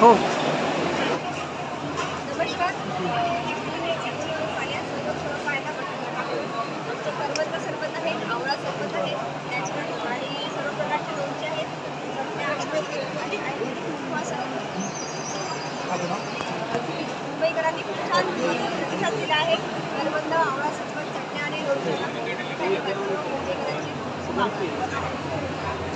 हो. नमस्कार. पाण्यात सर्व पाहायला आवळा आहे आणि सर्व प्रकारचे आहेत आहेत आहे मुंबईकरांनी खूप छान प्रतिसाद दिला आहे. आवळा सरबत चटण्या आणि मुंबईकरांची खूप आणि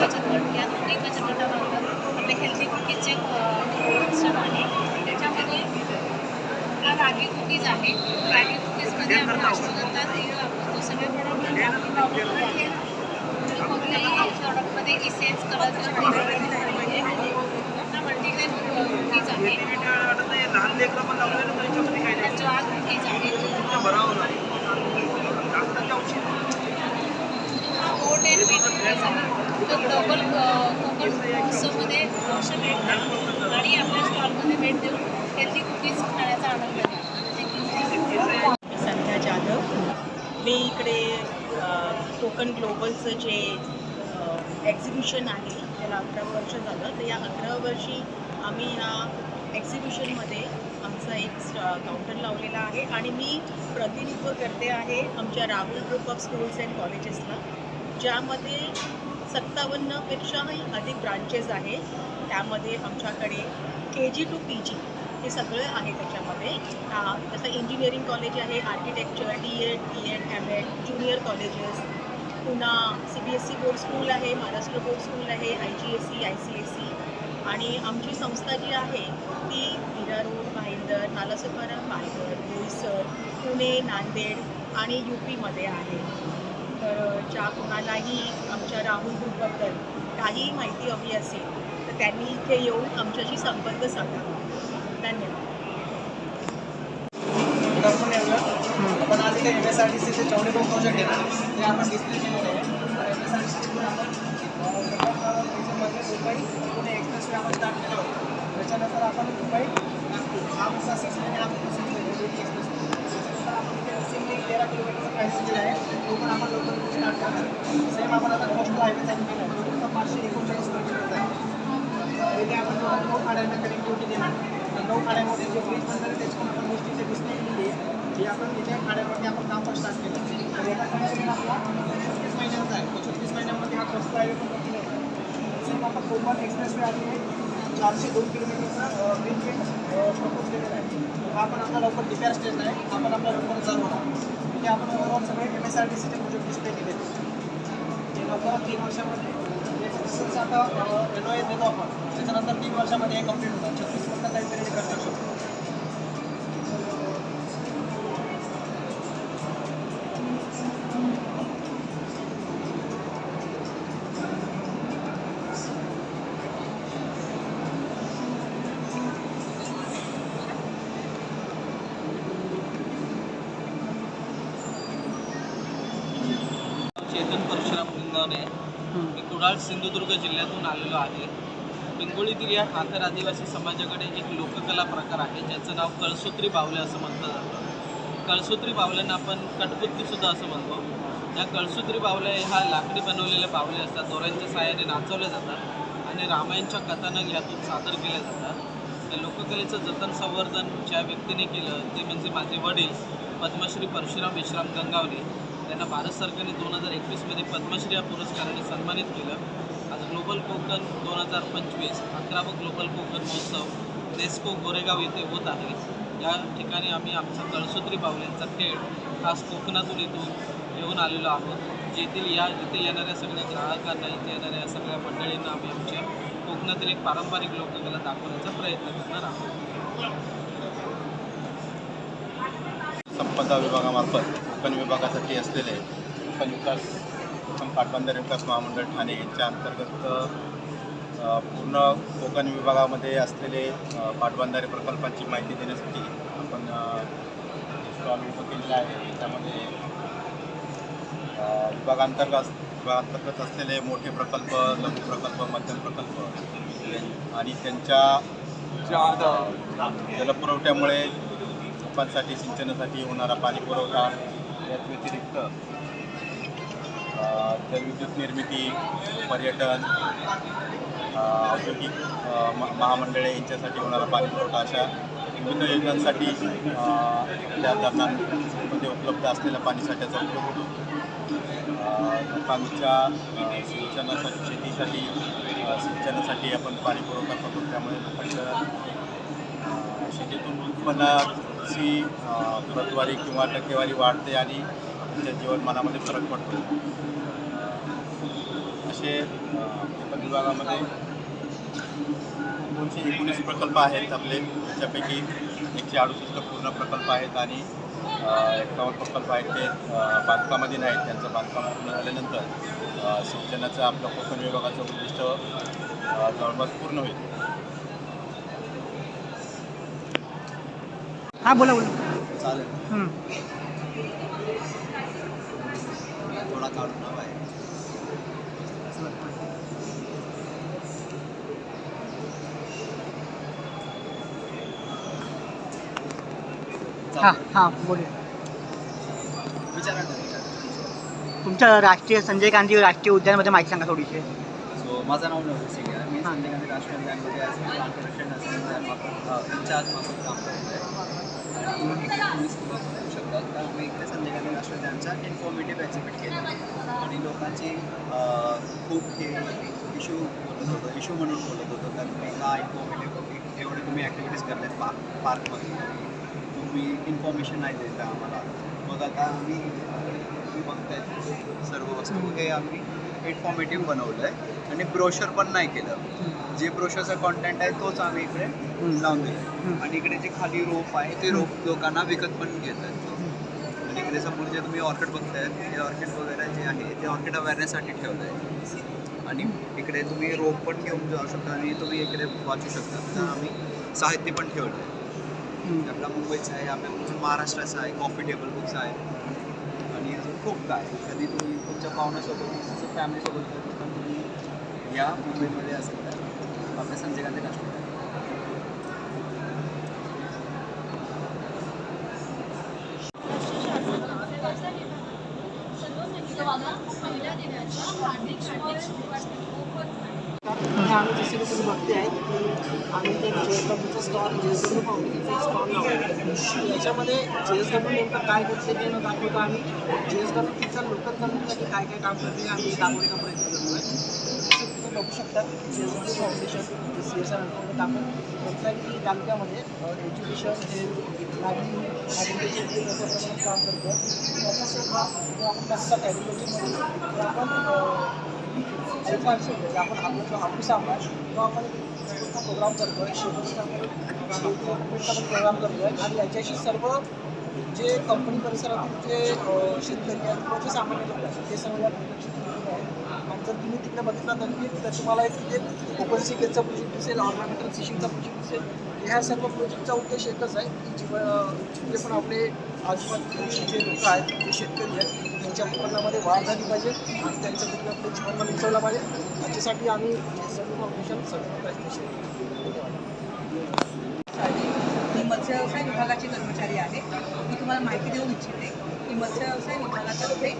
गट या दोन्ही गटामार्फत आपले हेल्दी कुकीजचे मिश्रण आहे त्याच्यामध्ये हा रागी कुकीज आहे. रागी कुकीजमध्ये आपण अश्वगंधा तेल वापरतो. सगळे प्रॉडक्ट रागी आहे कोणत्याही प्रॉडक्टमध्ये इसेन्स कलर हा मल्टीग्रेन कुकीज आहे. ज्वार कुकीज आहे. हा ओट अँड मीठ कुकीज आहे. तो ग्लोबल कोकण महोत्सवमध्ये अवश्य भेट द्या आणि आपल्या स्टॉलमध्ये भेट देऊन हेल्दी कुकीज खाण्याचा आनंद घ्या. म्हणजे संध्या जाधव. मी इकडे कोकण ग्लोबलचं जे एक्झिबिशन आहे त्याला अकरा वर्ष झालं. तर या अकरा वर्षी आम्ही ह्या एक्झिबिशनमध्ये आमचा एक काउंटर लावलेला आहे आणि मी प्रतिनिधित्व करते आहे आमच्या Rahul group of schools and कॉलेजेसला ज्यामध्ये सत्तावन्नपेक्षाही अधिक ब्रांचेस आहे त्यामध्ये आमच्याकडे के जी टू पी जी हे सगळं आहे त्याच्यामध्ये. जसं इंजिनिअरिंग कॉलेज आहे architecture D Ed D Ed M Ed junior colleges पुन्हा C B S C board school आहे महाराष्ट्र बोर्ड स्कूल आहे I G S C I C S C आणि आमची संस्था जी आहे ती मीरा रोड भाईंदर नालासोपारा पालघर बोईसर पुणे नांदेड आणि यू पीमध्ये आहे. तर ज्या कोणालाही आमच्या राहुल ग्रुपबद्दल काहीही माहिती हवी असेल तर त्यांनी इथे येऊन आमच्याशी संपर्क साधावा धन्यवाद. आपण आज इथे एम एस आर टी सीचे चौडे दोन प्रोजेक्ट आहे ते आपण डिस्प्ले केलेले आहे एम एस आर टी सीमध्ये आपण मुंबई पुणे एक्सप्रेस वे आपण स्टार्ट केलं होतं. त्याच्यानंतर आपण मुंबई नागपूर. हा मुद्दा सिक्स महिने हा एक्सप्रेस त्याच्यानंतर आपण इथे सिंगली तेरा किलोमीटरचा प्राईस दिलेला आहे. तो पण आपण लवकर सेम आपण आता कोस्टल हायवे केला आहे तो तुमचा पाचशे एकोणचाळीस किलोमीटरचा आहे इथे आपण नऊ खाड्यांना कनेक्टिव्हिटी देणार तर नऊ खाड्यामध्ये जे ब्रिज बनणार आहे त्याची पण आपण गोष्टीचे डिस्प्ले केलेली आहे जी आपण तिथे खाड्यावरती आपण काम पण स्टार्ट केलं तर याचा कनेक्शन आपला छत्तीस महिन्यांचा आहे तो छत्तीस महिन्यामध्ये हा कोस्टल हायवे पण कंप्लीट सेम आपण कोकण एक्सप्रेस वे आहे चारशे दोन किलोमीटरचा ब्रिज प्रपोज केलेला आहे हा पण आपला लवकर डिपॅर स्टेज आहे आपण आपला लवकर चालू होणार तिथे आपण ओव्हरऑल सगळे एम एस आर टी सीचे प्रोजेक्ट डिस्प्ले ते लवकरच तीन वर्षामध्ये याचं आता एन ओ ए देतो आपण त्याच्यानंतर तीन वर्षामध्ये हे कंप्लीट होतात. छत्तीस पर्यंत काही पिरियड कन्स्ट्रक्शन सिंधुदुर्ग जिल्ह्यातून आलेलो आहे. पिंगोळीतील या ठाकर आदिवासी समाजाकडे एक लोककला प्रकार आहे. ज्याचं नाव कळसूत्री बावले असं म्हटलं जातं कळसूत्री बावल्यांना आपण कटपुतलीसुद्धा असं म्हणतो. या कळसूत्री बावल्या हा लाकडी बनवलेल्या बावले असतात. दोऱ्यांच्या सहाय्याने नाचवल्या जातात आणि रामायणच्या कथानक यातून सादर केल्या जातात. त्या लोककलेचं जतन संवर्धन ज्या व्यक्तीने केलं ते म्हणजे माझे वडील पद्मश्री परशुराम विश्राम गंगावले त्यांना भारत सरकारने दोन हजार एकवीसमध्ये पद्मश्री या पुरस्काराने सन्मानित केलं. आज ग्लोबल कोकण दोन हजार पंचवीस अकरावं ग्लोबल कोकण महोत्सव नेस्को गोरेगाव येथे होत आहे. या ठिकाणी आम्ही आमचा कळसूत्री बावल्यांचा खेळ खास कोकणातून इथून घेऊन आलेलो आहोत. येथील या इथे येणाऱ्या सगळ्या ग्राहकांना इथे येणाऱ्या सगळ्या मंडळींना आम्ही आमच्या कोकणातील एक पारंपरिक लोककला दाखवण्याचा प्रयत्न करणार आहोत. संपदा विभागामार्फत कोकण विभागासाठी असलेले कोकण विकास कोकण पाटबंधारे विकास महामंडळ ठाणे यांच्या अंतर्गत पूर्ण कोकण विभागामध्ये असलेले पाटबंधारे प्रकल्पांची माहिती देण्यासाठी आपण स्टॉल उभं केलेला आहे. याच्यामध्ये विभागांतर्गत विभागांतर्गत असलेले मोठे प्रकल्प लघु प्रकल्प मध्यम प्रकल्प आणि त्यांच्या जलपुरवठ्यामुळे लोकांसाठी सिंचनासाठी होणारा पाणी पुरवठा याच व्यतिरिक्त जलविद्युत निर्मिती पर्यटन औद्योगिक म- महामंडळे यांच्यासाठी होणारा पाणी पुरवठा अशा विविध योजनांसाठी त्या धरणांमध्ये उपलब्ध असलेल्या पाणीसाठ्याचा उपयोग होतो. लोकांच्या सिंचनासाठी शेतीसाठी सिंचनासाठी आपण पाणी पुरवठा करतो. त्यामुळे लोकांच्या शेतीतून उत्पन्न अ, प्रतवारी किंवा टक्केवारी वाढते आणि त्यांच्या जीवनमानामध्ये फरक पडतो. असे विभागामध्ये दोनशे एकोणीस प्रकल्प आहेत आपले. त्याच्यापैकी एकशे अडुसष्ट पूर्ण प्रकल्प आहेत आणि एकावन्न प्रकल्प आहेत ते बांधकामाधीन आहेत. त्यांचं बांधकाम पूर्ण झाल्यानंतर सिंचनाचं आपलं कोकण विभागाचं उद्दिष्ट जवळपास पूर्ण होईल. हा बोला बोला. चालेल. हं. थोडा काढून हवा आहे हा हा बोलूया. विचारा ना. विचारा तुमच्या राष्ट्रीय संजय गांधी राष्ट्रीय उद्यानामध्ये माहिती सांगा थोडीशी. सो माझं नाव सिंग आहे. मी. संजय गांधी राष्ट्रीय उद्यानमध्ये प्रोटेक्शन असल्यामुळे काम करत आहे आणि इकडे तुम्ही सुरुवात करू शकता तर आम्ही इकडे संध्याकाळी गांधी त्यांचा उद्यानचा इन्फॉर्मेटिव्ह एक्झिबिट केलं आणि लोकांची खूप हे इश्यू बोलत होतं इशू म्हणून बोलत होतं का तुम्ही का इन्फॉर्मेटिव्ह एवढे तुम्ही ॲक्टिव्हिटीज करतात पार्क पार्कमध्ये तुम्ही इन्फॉर्मेशन नाही देता आम्हाला मग आता आम्ही तुम्ही बघताय सर्व वस्तू हे आम्ही इन्फॉर्मेटिव्ह बनवलं आहे आणि ब्रोशर पण नाही केलं. जे ब्रोशरचा कॉन्टेंट आहे तोच आम्ही इकडे लावून दिलं आणि इकडे जे खाली रोप आहे ते रोप लोकांना विकत पण घेतात आणि इकडे समोर जे तुम्ही ऑर्किड बघताय ते ऑर्किड वगैरे जे आहे ते ऑर्किड अवेअरनेससाठी ठेवलं आहे आणि इकडे तुम्ही रोप पण घेऊन जाऊ शकता आणि तुम्ही इकडे वाचू शकता. तर आम्ही साहित्य पण ठेवलं आहे आपला मुंबईचा आहे आपल्या महाराष्ट्राचा आहे कॉफी टेबल बुक्स आहे. आणि अजून खूप काय. कधी तुम्ही तुमच्या पाहुण्यासोबत तुमच्या फॅमिलीसोबत तुम्ही या मुंबईमध्ये असेल तर संजय गांधी आम्ही जसे बघते आहेत आम्ही ते जे एस डब्ल्यूचं स्टॉल जे एस डब्ल्यू फाउंडेशनचं स्टॉल लावतो याच्यामध्ये जे एस डब्ल्यू नेमकं काय करते ते न दाखवतो आम्ही जे एस डब्ल्यू तिथं लोकल कम्युनिटीसाठी काय काय काम करते हे आम्ही दाखवतो. जसं तुम्ही शकता जे फाउंडेशन जे सी एस आर अंतर्गत आपण रत्नागिरी तालुक्यामध्ये एज्युकेशन हेल्थ लाईव्हलीहूड ॲग्रिकल्चर मोठ्या प्रमाणात काम करतो त्याचा सेवा जो आपण टाकतात ॲग्रिकल्चरमध्ये आपण अल्फान्स म्हणजे आपण आपला जो हापूस आंबा तो आपण प्रोग्राम करतो आहे शेतीचा आपण प्रोग्राम करतो आहे आणि याच्याशी सर्व जे कंपनी परिसरातील जे शेतकरी आहेत किंवा जे सामान्य लोक आहेत ते सर्व या प्रोजेक्टशी जोडलेले आहेत आणि जर तुम्ही तिकडे बघितला तर तर तुम्हाला तिथे ओपन सिकेटचा प्रोजेक्ट दिसेल ऑर्नामेंटल फिशिंगचा प्रोजेक्ट दिसेल. ह्या सर्व प्रोजेक्टचा उद्देश एकच आहे की जीव पण आपले आजूबाजूचे जे लोक आहेत जे शेतकरी आहेत त्यांच्या उत्पन्नामध्ये वाढ झाली पाहिजे आणि त्यांचं कुठल्या आपलं जीवनमान उंचवलं पाहिजे. त्याच्यासाठी आम्ही सर्व फाउंडेशन सर्व धन्यवाद. मी मत्स्य व्यवसाय विभागाची कर्मचारी आहे मी तुम्हाला माहिती देऊ इच्छिते की मत्स्य व्यवसाय विभागातर्फे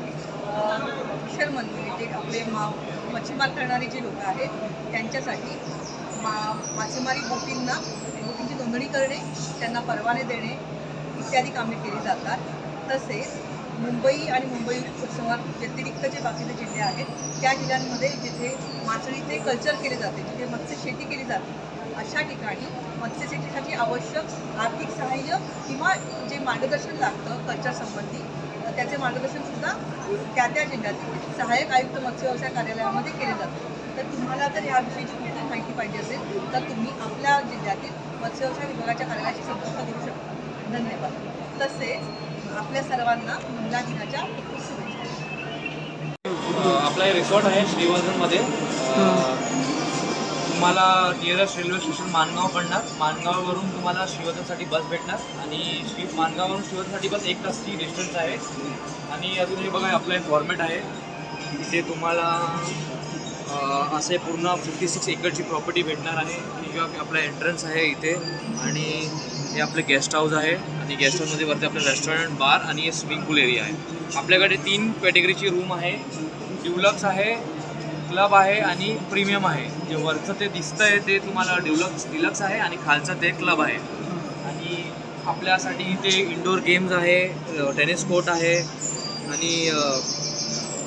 फिशरमन म्हणजे जे आपले मा मच्छीमार करणारे जे लोक आहेत त्यांच्यासाठी मा मासेमारी बोटींना बोटींची नोंदणी करणे त्यांना परवाने देणे इत्यादी कामे केली जातात. तसेच मुंबई आणि मुंबई समोर व्यतिरिक्त जे बाकीचे जिल्हे आहेत त्या जिल्ह्यांमध्ये जिथे मासळीचे कल्चर केले जाते जिथे मत्स्यशेती केली जाते अशा ठिकाणी मत्स्यशेतीसाठी आवश्यक आर्थिक सहाय्य किंवा जे मार्गदर्शन लागतं कल्चरसंबंधी त्याचे मार्गदर्शनसुद्धा त्या त्या जिल्ह्यातील सहाय्यक आयुक्त मत्स्य व्यवसाय कार्यालयामध्ये केले जाते. तर तुम्हाला जर याविषयीची कुठली माहिती पाहिजे असेल तर तुम्ही आपल्या जिल्ह्यातील मत्स्य व्यवसाय विभागाच्या कार्यालयाशी संपर्क करू शकता. धन्यवाद. तसेच आपल्या सर्वांना महिला दिनाच्या खूप खूप शुभेच्छा आपला रिसॉर्ट आहे श्रीवर्धनमध्ये. तुम्हाला नियरेस्ट रेल्वे स्टेशन माणगाव पडणार. माणगाववरून तुम्हाला श्रीवर्धनसाठी बस भेटणार. आणि श्री माणगाववरून श्रीवर्धनसाठी बस एक तासची डिस्टन्स आहे. आणि अजून हे बघा आपलं एक फॉर्मॅट आहे. इथे तुम्हाला असे पूर्ण फिफ्टी सिक्स एकरची प्रॉपर्टी भेटणार आहे. आणि जो आपला एंट्रन्स आहे इथे. आणि हे आपलं गेस्ट हाऊस आहे. आणि गेस्ट हाऊसमध्ये वरती आपलं रेस्टॉरंट बार आणि हे स्विमिंग पूल एरिया आहे. आपल्याकडे तीन कॅटेगरीची रूम आहे. ड्युलक्स आहे. क्लब आहे आणि प्रीमियम आहे. जे वरचं ते दिसतंय ते तुम्हाला डिलक्स डिलक्स आहे आणि खालचं ते क्लब आहे. आणि आपल्यासाठी इथे इंडोर गेम्स आहे टेनिस कोर्ट आहे आणि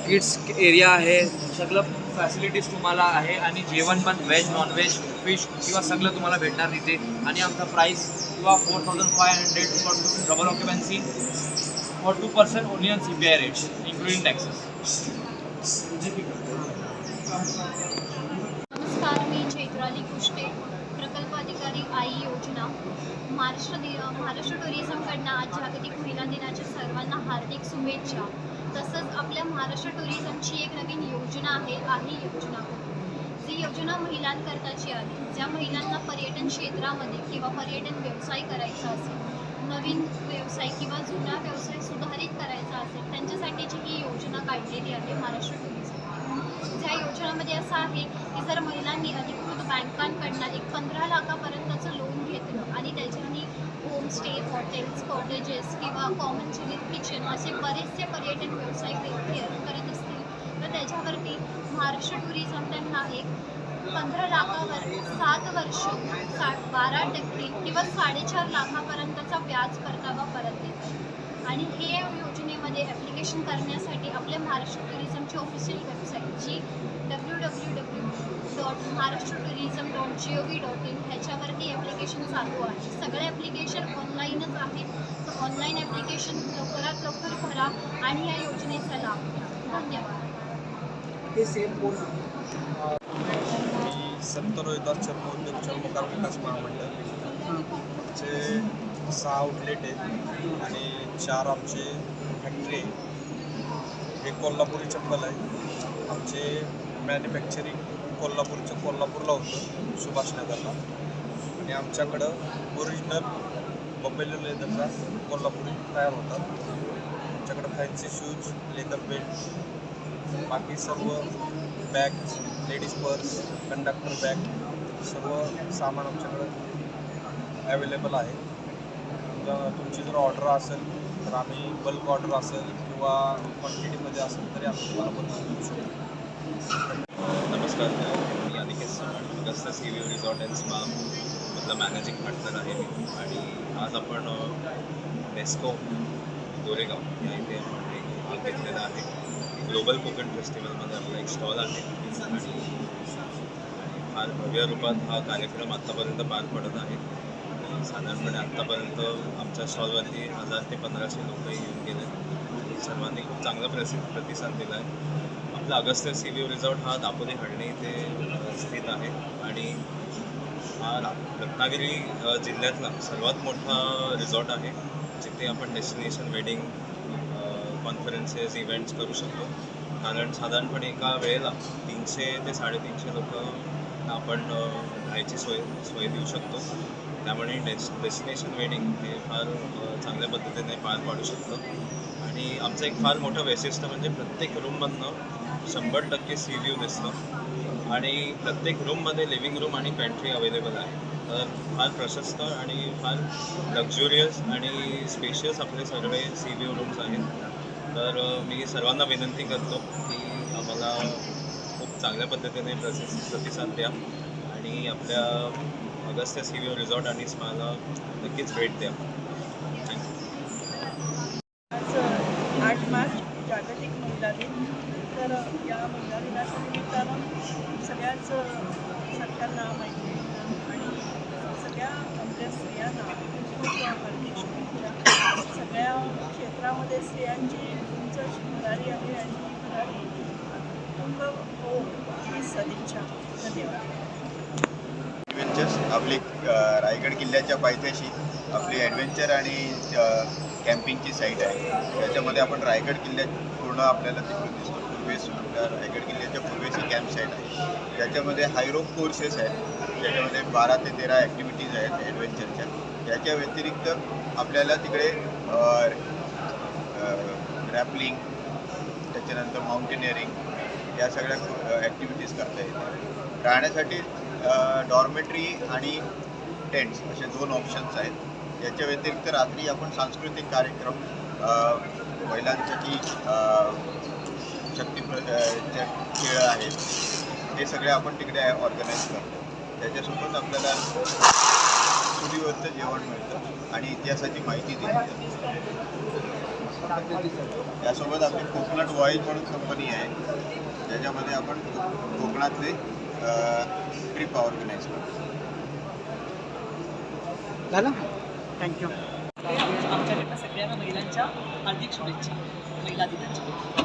किड्स एरिया आहे. सगळं फॅसिलिटीज तुम्हाला आहे आणि जेवण पण व्हेज नॉनव्हेज फिश किंवा सगळं तुम्हाला भेटणार तिथे आणि आमचा प्राईस किंवा four thousand five hundred for double occupancy for two person onion C P I rates including taxes नमस्कार मी चैत्राली कुष्टे प्रकल्प अधिकारी आई योजना. महाराष्ट्र दि महाराष्ट्र टुरिझमकडनं आज जागतिक महिला दिनाच्या सर्वांना हार्दिक शुभेच्छा. तसंच आपल्या महाराष्ट्र टुरिझमची एक नवीन योजना आहे आई योजना. जी योजना महिलांकरताची आहे. ज्या महिलांना पर्यटन क्षेत्रामध्ये किंवा पर्यटन व्यवसाय करायचा असेल नवीन व्यवसाय किंवा जुना व्यवसाय सुधारित करायचा असेल त्यांच्यासाठीची ही योजना काढलेली आहे महाराष्ट्र ज्या योजनेमध्ये असं आहे की जर महिलांनी अधिकृत बँकांकडनं एक पंधरा लाखापर्यंतचं लोन घेतलं आणि त्याच्यानी होमस्टे हॉटेल्स कॉटेजेस किंवा कॉमन चिलीत किचन असे बरेचसे पर्यटन व्यवसाय करत असतील तर त्याच्यावरती महाराष्ट्र टुरिझम त्यांना एक पंधरा लाखावर सात वर्ष सा बारा टक्के किंवा साडेचार लाखापर्यंतचा व्याज परतावा परत देतो आणि हे योजनेमध्ये ॲप्लिकेशन करण्यासाठी आपल्या महाराष्ट्र टुरिझमची official website G. W W W dot Maharashtra tourism dot G O V dot in ह्याच्यावरती ॲप्लिकेशन चालू आहे. सगळे ॲप्लिकेशन ऑनलाईनच आहेत. तर ऑनलाईन ॲप्लिकेशन लवकरात लवकर भरा आणि या योजनेचा लाभ घ्या. धन्यवाद. ते सेम बोल संत रोहिदास चर्म उद्योग चर्मकार विकास महामंडळ. आमचे सहा आउटलेट आहेत आणि चार आमचे फॅक्टरी आहे एक कोल्हापुरी चप्पल आहे. आमचे मॅन्युफॅक्चरिंग कोल्हापूरचं कोल्हापूरला होतं सुभाषनगरला. आणि आमच्याकडं ओरिजिनल बंबेलो लेदरचा कोल्हापुरी तयार होता. आमच्याकडं फॅन्सी शूज लेदर बेल्ट बाकी सर्व bag ladies purse conductor bag सर्व सामान आमच्याकडं ॲवेलेबल आहे. जर तुमची जर ऑर्डर असेल तर आम्ही बल्क ऑर्डर असेल किंवा क्वांटिटीमध्ये असेल तरी आम्ही तुम्हाला बनवून देऊ शकतो. नमस्कार. मी Aniket Sawant Augusta sea view resort and spa मधला मॅनेजिंग पार्टनर आहे मी. आणि आज आपण बेस्को गोरेगाव या इथे आपण एक भाग घेतलेला आहे. ग्लोबल कोकण फेस्टिवलमध्ये आपला एक स्टॉल आहे. आणि फार भव्य रूपात हा कार्यक्रम आत्तापर्यंत पार पडत आहे. साधारणपणे आत्तापर्यंत आमच्या स्टॉलवरती हजार ते पंधराशे लोक येऊन गेले. सर्वांनी खूप चांगला प्रसि प्रतिसाद दिला आहे आपला अगस्त्य सी व्ह्यू रिझॉर्ट हा दापोली हळणी इथे स्थित आहे. आणि हा रत्नागिरी जिल्ह्यातला सर्वात मोठा रिसॉर्ट आहे जिथे आपण डेस्टिनेशन वेडिंग कॉन्फरन्सेस इव्हेंट्स करू शकतो. कारण साधारणपणे एका वेळेला तीनशे ते साडेतीनशे लोक आपण राहायची सोय सोय देऊ शकतो. त्यामुळे डेस डेस्टिनेशन वेडिंग हे फार चांगल्या पद्धतीने पार पाडू शकतं. आणि आमचं एक फार मोठं वैशिष्ट्य म्हणजे प्रत्येक रूममधनं शंभर टक्के सी व्ह्यू दिसतं. आणि प्रत्येक रूममध्ये लिव्हिंग रूम आणि पॅन्ट्री अवेलेबल आहे. तर फार प्रशस्त आणि फार लक्झुरियस आणि स्पेशियस आपले सर्व सी व्ह्यू रूम्स आहेत. तर मी सर्वांना विनंती करतो की आम्हाला खूप चांगल्या पद्धतीने प्रसिस प्रतिसाद द्या. आणि आपल्या अगस्त्य सी व्ह्यू रिसॉर्ट आणि स्पाला नक्कीच भेट द्या थँक्यू आज आठ मार्च जागतिक महिला दिन तर या महिला दिनाच्या निमित्तानं सगळ्याच सरकारना मैत्रिणींना आणि सगळ्या आपल्या स्त्रियांना खूप हार्दिक शुभेच्छा सगळ्या क्षेत्रामध्ये स्त्रियांची उंच आणि कुटुंब हो ही सदिच्छा. धन्यवाद. ॲडव्हेंचर्स आपली रायगड किल्ल्याच्या पायथ्याशी आपली ॲडव्हेंचर आणि कॅम्पिंगची साईट आहे. त्याच्यामध्ये आपण रायगड किल्ल्यात पूर्ण आपल्याला तिकडून दिसतो. पूर्वेस रायगड किल्ल्याच्या पूर्वेशी कॅम्प साईट आहे. त्याच्यामध्ये हायरोप कोर्सेस आहेत. त्याच्यामध्ये बारा ते तेरा ॲक्टिव्हिटीज आहेत ॲडव्हेंचरच्या त्याच्या व्यतिरिक्त आपल्याला तिकडे रॅपलिंग त्याच्यानंतर माउंटेनिअरिंग या सगळ्या ॲक्टिव्हिटीज करता येतात. राहण्यासाठी डॉर्मेटरी आणि टेंट्स असे दोन ऑप्शन्स आहेत. याच्या व्यतिरिक्त रात्री आपण सांस्कृतिक कार्यक्रम महिलांसाठी शक्ती खेळ आहेत हे सगळे आपण तिकडे ऑर्गनाईज करतो. त्याच्यासोबत आपल्याला चुलीवरचं जेवण मिळतं आणि इतिहासाची माहिती दिली जाते. त्यासोबत आपली कोकणात वॉईज म्हणून कंपनी आहे. ज्याच्यामध्ये आपण कोकणातले ट्रिप ऑर्गनाईज करतो. झालं थँक्यू आमच्याकडनं सगळ्यांना महिलांच्या हार्दिक शुभेच्छा. महिला दिनाच्या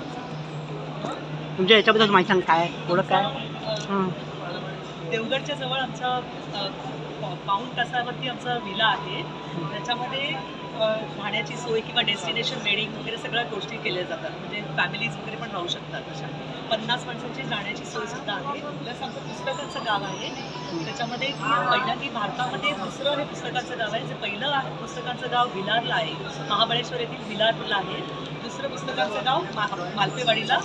तुमच्या याच्याबद्दल माहिती सांग काय ओळख काय? हं. देवगडच्या जवळ आमचा पाऊण तासावरती आमचा विला आहे. त्याच्यामध्ये राहण्याची सोय किंवा डेस्टिनेशन वेडिंग वगैरे सगळ्या गोष्टी केल्या जातात. म्हणजे फॅमिलीज वगैरे पण राहू शकतात अशा. पन्नास माणसांची राहण्याची सोय सुद्धा आहे. प्लस आमचं पुस्तकांचं गाव आहे. त्याच्यामध्ये पहिल्यांदा भारतामध्ये दुसरं हे पुस्तकाचं गाव आहे. जे पहिलं आहे पुस्तकांचं गाव विलारला आहे. महाबळेश्वर येथील विलारला आहे. दुसरं पुस्तकांचं गाव मा मालपेवाडीला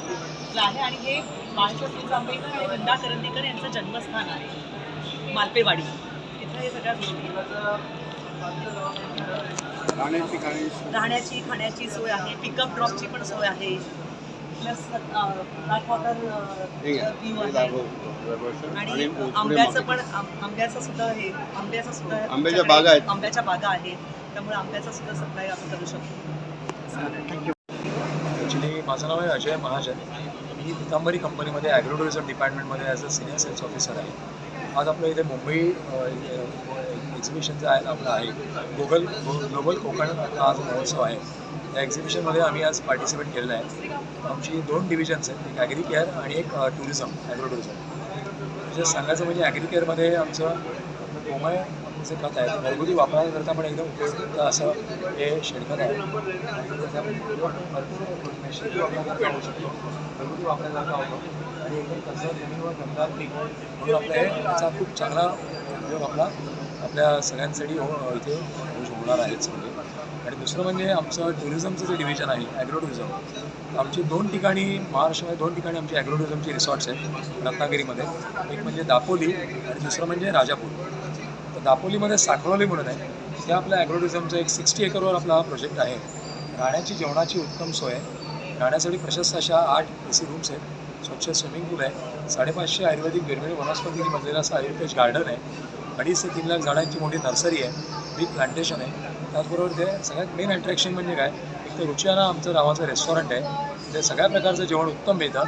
आहे. आणि हे बाळशास्त्री जांभेकर आणि वृंदा करंदीकर यांचं जन्मस्थान आहे. मालपेवाडी. इथं हे सगळ्या गोष्टी. राहण्याची खाणी राहण्याची खाण्याची सोय आहे पिकअप ड्रॉपची पण सोय आहे. प्लस वॉटर व्ह्यू आहे. आणि आंब्याचं पण आंब्याचं सुद्धा हे आंब्याचं सुद्धा आंब्याच्या बागा आहेत. आंब्याच्या बागा आहेत. त्यामुळे आंब्याचा सुद्धा सप्लाय आपण करू शकतो. ॲक्च्युली माझं नाव आहे अजय महाजन. मी पितांबरी कंपनीमध्ये ॲग्रो टुरिझम डिपार्टमेंटमध्ये as a senior sales officer आहे. आज आपलं इथे मुंबई एक्झिबिशनचं आहे आपलं आहे. गोगल ग्लोबल कोकण आज महोत्सव आहे. त्या एक्झिबिशनमध्ये आम्ही आज पार्टिसिपेट केलेलं आहे. आमची दोन डिव्हिजन्स आहेत. एक ॲग्री केअर आणि एक टुरिझम ॲग्रो टुरिझम म्हणजे सांगायचं म्हणजे ॲग्री केअरमध्ये आमचं कोमळ जे खत आहे. ते घरगुती वापरण्याकरता पण एकदम उपयुक्त असं हे शेणखत आहे. भरपूर शेती होऊ शकतो. घरगुती वापरण्याकरता होतो आणि एकदम कसं जमिनीवर दमदार पीक म्हणून आपल्या हे याचा खूप चांगला उपयोग आपला आपल्या सगळ्यांसाठी हो इथे होणार आहेच म्हणजे आणि दुसरं म्हणजे आमचं टुरिझमचं जे डिव्हिजन आहे ॲग्रो टुरिझम आमची दोन ठिकाणी महाराष्ट्रामध्ये दोन ठिकाणी आमची ॲग्रोटुरिझमची रिसॉर्ट्स आहेत रत्नागिरीमध्ये. एक म्हणजे दापोली आणि दुसरं म्हणजे राजापूर. तर दापोलीमध्ये साखरोली म्हणून आहे. त्या आपल्या ॲग्रोटुरिझमचं एक सिक्स्टी एकरवर आपला हा प्रोजेक्ट आहे. राहण्याची जेवणाची उत्तम सोय आहे. राहण्यासाठी प्रशस्त अशा आठ ए सी रूम्स आहेत. स्वच्छ स्विमिंग पूल आहे. साडेपाचशे आयुर्वेदिक दुर्मिळ वनस्पतीने बनलेलं असं आयुर्वेद गार्डन आहे. अडीच ते तीन लाख झाडांची मोठी नर्सरी आहे बिग प्लांटेशन आहे. त्याचबरोबर ते सगळ्यात मेन अट्रॅक्शन म्हणजे काय? एक तर रुचियाना आमचं नावाचं रेस्टॉरंट आहे. ते सगळ्या प्रकारचं जेवण उत्तम मिळतं.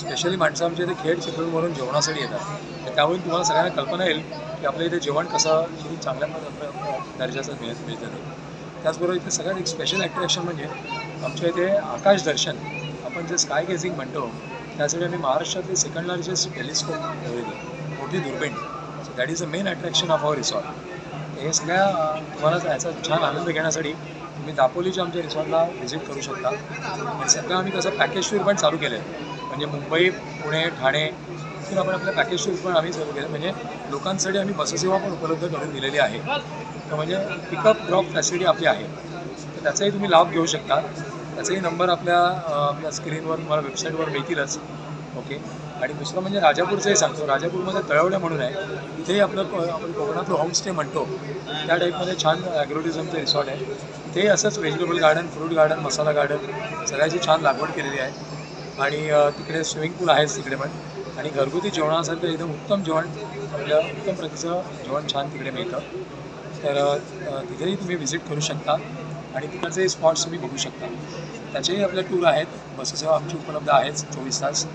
स्पेशली माणसं आमच्या इथे खेड चिपळूणवरून जेवणासाठी येतात. तर त्यामुळे तुम्हाला सगळ्यांना कल्पना येईल की आपल्या इथे जेवण कसं किती चांगल्या दर्जाचं मिळत मिळतं त्याचबरोबर इथे सगळ्यात एक स्पेशल अट्रॅक्शन म्हणजे आमच्या इथे आकाश दर्शन. आपण जे स्काय गेझिंग म्हणतो त्यासाठी आम्ही महाराष्ट्रातले सेकंड लार्जेस्ट टेलिस्कोप ठेवलेली मोठी दुर्बीण. That is a main attraction of our resort हे सगळ्या तुम्हाला याचा छान आनंद घेण्यासाठी तुम्ही दापोलीच्या आमच्या रिसॉर्टला व्हिजिट करू शकता. आणि सध्या आम्ही कसं पॅकेज टूर पण चालू केले म्हणजे मुंबई पुणे ठाणे इथून आपण आपल्या पॅकेज टूर पण आम्ही चालू केले म्हणजे लोकांसाठी आम्ही बससेवा पण उपलब्ध करून दिलेली आहे. तर म्हणजे पिकअप ड्रॉप फॅसिलिटी आपली आहे. तर त्याचाही तुम्ही लाभ घेऊ शकता. त्याचाही नंबर आपल्या आपल्या स्क्रीनवर तुम्हाला वेबसाईटवर मिळतीलच. ओके आणि दुसरं म्हणजे राजापूरचंही सांगतो. राजापूरमध्ये तळवडे म्हणून आहे. तिथेही आपलं आपण कोकणातलं होमस्टे म्हणतो. त्या टाईपमध्ये छान ॲग्रोटिझमचं रिसॉर्ट आहे. ते असंच vegetable garden fruit garden masala garden सगळ्याची छान लागवड केलेली आहे. आणि तिकडे स्विमिंग पूल आहेच तिकडे पण. आणि घरगुती जेवणासारखं तर एकदम उत्तम जेवण आपल्या उत्तम प्रतीचं जेवण छान तिकडे मिळतं. तर तिथेही तुम्ही व्हिजिट करू शकता. आणि तिकडचे स्पॉट्स तुम्ही बघू शकता. त्याचेही आपले टूर आहेत. बससेवा आमची उपलब्ध आहेच चोवीस तास.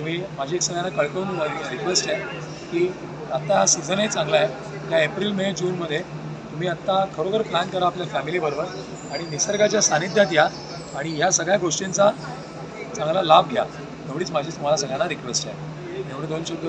तुम्ही माझी एक सगळ्यांना कळकळून रिक्वेस्ट आहे की आत्ता हा सीझनही चांगला आहे. या एप्रिल मे जूनमध्ये तुम्ही आत्ता खरोखर प्लॅन करा आपल्या फॅमिलीबरोबर आणि निसर्गाच्या सानिध्यात या आणि ह्या सगळ्या गोष्टींचा चांगला लाभ घ्या. एवढीच माझी तुम्हाला सगळ्यांना रिक्वेस्ट आहे. एवढे दोन शब्द